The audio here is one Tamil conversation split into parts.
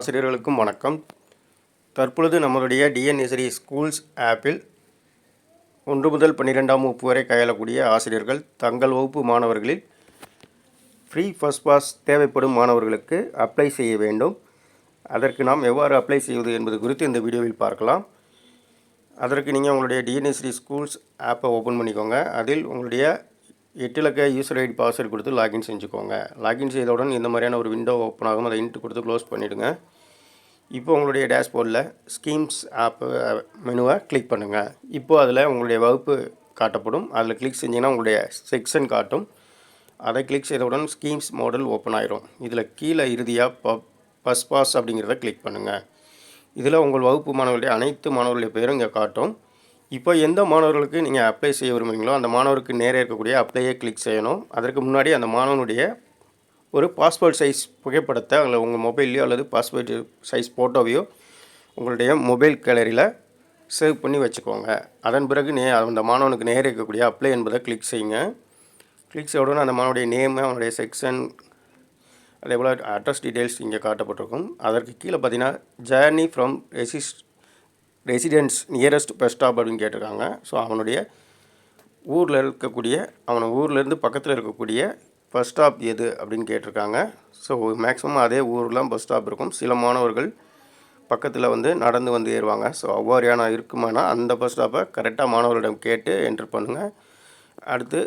ஆசிரியர்களுக்கும் வணக்கம். தற்பொழுது நம்மளுடைய டிஎன்எஸ்ரி ஸ்கூல்ஸ் ஆப்பில் ஒன்று முதல் பன்னிரெண்டாம் வகுப்பு வரை கையாளக்கூடிய ஆசிரியர்கள் தங்கள் வகுப்பு மாணவர்களில் ஃப்ரீ ஃபஸ்ட் பாஸ் தேவைப்படும் மாணவர்களுக்கு அப்ளை செய்ய வேண்டும். அதற்கு நாம் எவ்வாறு அப்ளை செய்வது என்பது குறித்து இந்த வீடியோவில் பார்க்கலாம். அதற்கு நீங்கள் உங்களுடைய டிஎன்எஸ்ரி ஸ்கூல்ஸ் ஆப்பை ஓப்பன் பண்ணிக்கோங்க. அதில் உங்களுடைய எட்டு இலக்க யூசர் ஐடி பாஸ்வேர்டு கொடுத்து லாகின் செஞ்சுக்கோங்க. லாகின் செய்தவுடன் இந்த மாதிரியான ஒரு விண்டோ ஓப்பன் ஆகும். அதை இன்ட்டு கொடுத்து க்ளோஸ் பண்ணிவிடுங்க இப்போ உங்களுடைய டேஷ்போர்டில் ஸ்கீம்ஸ் ஆப்பு மெனுவை கிளிக் பண்ணுங்கள் இப்போது அதில் உங்களுடைய வகுப்பு காட்டப்படும். அதில் கிளிக் செஞ்சீங்கன்னா உங்களுடைய செக்ஷன் காட்டும். அதை கிளிக் செய்தவுடன் ஸ்கீம்ஸ் மாடல் ஓப்பன் ஆயிரும். இதில் கீழே இறுதியாக ப பஸ் பாஸ் அப்படிங்கிறத கிளிக் பண்ணுங்கள் இதில் உங்கள் வகுப்பு மாணவர்களுடைய அனைத்து மாணவர்களுடைய பேரும் இங்கே காட்டும். இப்போ எந்த மாணவர்களுக்கு நீங்கள் அப்ளை செய்ய விரும்புகிறீங்களோ அந்த மாணவருக்கு நேராக இருக்கக்கூடிய அப்ளையே கிளிக் செய்யணும். அதற்கு முன்னாடி அந்த மாணவனுடைய ஒரு பாஸ்போர்ட் சைஸ் புகைப்படத்தை அதில் உங்கள் மொபைல்லையோ அல்லது பாஸ்போர்ட் சைஸ் ஃபோட்டோவையோ உங்களுடைய மொபைல் கேலரியில் சேவ் பண்ணி வச்சுக்கோங்க. அதன் பிறகு நே அந்த மாணவனுக்கு நேராக இருக்கக்கூடிய அப்ளை என்பதை கிளிக் செய்யுங்க. கிளிக் செய்ய உடனே அந்த மாணவனுடைய நேமு அவனுடைய செக்ஷன் அதே போல் அட்ரஸ் டீட்டெயில்ஸ் இங்கே காட்டப்பட்டிருக்கும். அதற்கு கீழே பார்த்தீங்கன்னா journey from resist residence nearest bus stop அப்படின்னு கேட்டிருக்காங்க. ஸோ அவனுடைய ஊரில் இருக்கக்கூடிய அவனை ஊர்லேருந்து பக்கத்தில் இருக்கக்கூடிய பஸ் ஸ்டாப் எது அப்படின்னு கேட்டிருக்காங்க. ஸோ மேக்ஸிமம் அதே ஊரில் பஸ் ஸ்டாப் இருக்கும். சில மாணவர்கள் பக்கத்தில் வந்து நடந்து வந்து ஏறுவாங்க. ஸோ அவ்வாறியான இருக்குமானா அந்த பஸ் ஸ்டாப்பை கரெக்டாக மாணவர்களிடம் கேட்டு என்ட்ரு பண்ணுங்கள் அடுத்து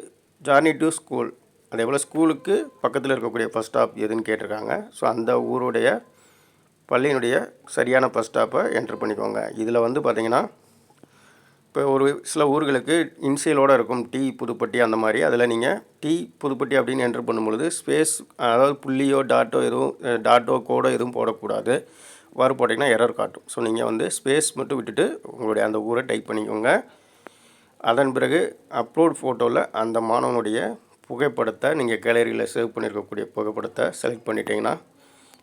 ஜார்னி டு ஸ்கூல் அதே போல் ஸ்கூலுக்கு பக்கத்தில் இருக்கக்கூடிய பஸ் ஸ்டாப் எதுன்னு கேட்டிருக்காங்க. ஸோ அந்த ஊருடைய பள்ளியினுடைய சரியான பஸ் ஸ்டாப்பை என்ட்ரு பண்ணிக்கோங்க. இதில் வந்து பார்த்திங்கன்னா இப்போ ஒரு சில ஊர்களுக்கு இன்சியலோடு இருக்கும் டி புதுப்பட்டி அந்த மாதிரி. அதில் நீங்கள் டி புதுப்பட்டி அப்படின்னு என்ட்ரு பண்ணும்பொழுது ஸ்பேஸ் அதாவது புள்ளியோ டாட்டோ எதுவும் டாட்டோ கோடோ எதுவும் போடக்கூடாது. வாறு போட்டிங்கன்னா எரர் காட்டும். ஸோ நீங்கள் வந்து ஸ்பேஸ் மட்டும் விட்டுட்டு உங்களுடைய அந்த ஊரை டைப் பண்ணிக்கோங்க. அதன் பிறகு அப்லோட் ஃபோட்டோவில் அந்த மாணவனுடைய புகைப்படத்தை நீங்கள் கேலரியில் சேவ் பண்ணியிருக்கக்கூடிய புகைப்படத்தை செலக்ட் பண்ணிட்டீங்கன்னா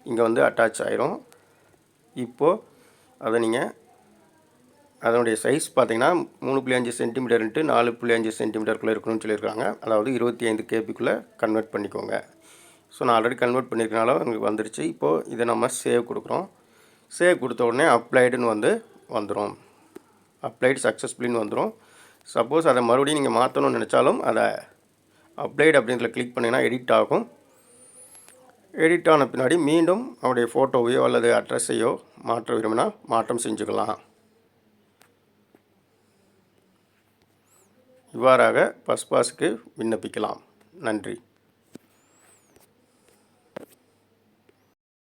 இங்கே வந்து அட்டாச் ஆயிரும். இப்போது அதை நீங்கள் அதனுடைய சைஸ் பார்த்தீங்கன்னா மூணு புள்ளி அஞ்சு சென்டிமீட்டர்ன்ட்டு நாலு புள்ளி அஞ்சு சென்டிமீட்டருக்குள்ளே இருக்கணும்னு சொல்லியிருக்காங்க. அதாவது இருபத்தி ஐந்து கேபிக்குள்ளே கன்வெர்ட் பண்ணிக்கோங்க. ஸோ நான் ஆல்ரெடி கன்வெர்ட் பண்ணியிருக்கனால உங்களுக்கு வந்துருச்சு. இப்போது இதை நம்ம சேவ் கொடுக்குறோம். சேவ் கொடுத்த உடனே அப்ளைடுன்னு வந்து வந்துடும் அப்ளைடு சக்ஸஸ்ஃபுல்லின்னு வந்துடும் சப்போஸ் அதை மறுபடியும் நீங்கள் மாற்றணும்னு நினச்சாலும் அதை அப்ளைடு அப்படின்றத கிளிக் பண்ணிங்கன்னா எடிட் ஆகும். எடிட் ஆன பின்னாடி மீண்டும் அவருடைய ஃபோட்டோவையோ அல்லது அட்ரஸையோ மாற்ற விரும்பினா மாற்றம் செஞ்சுக்கலாம். இவ்வாறாக பஸ் பாஸுக்கு விண்ணப்பிக்கலாம். நன்றி.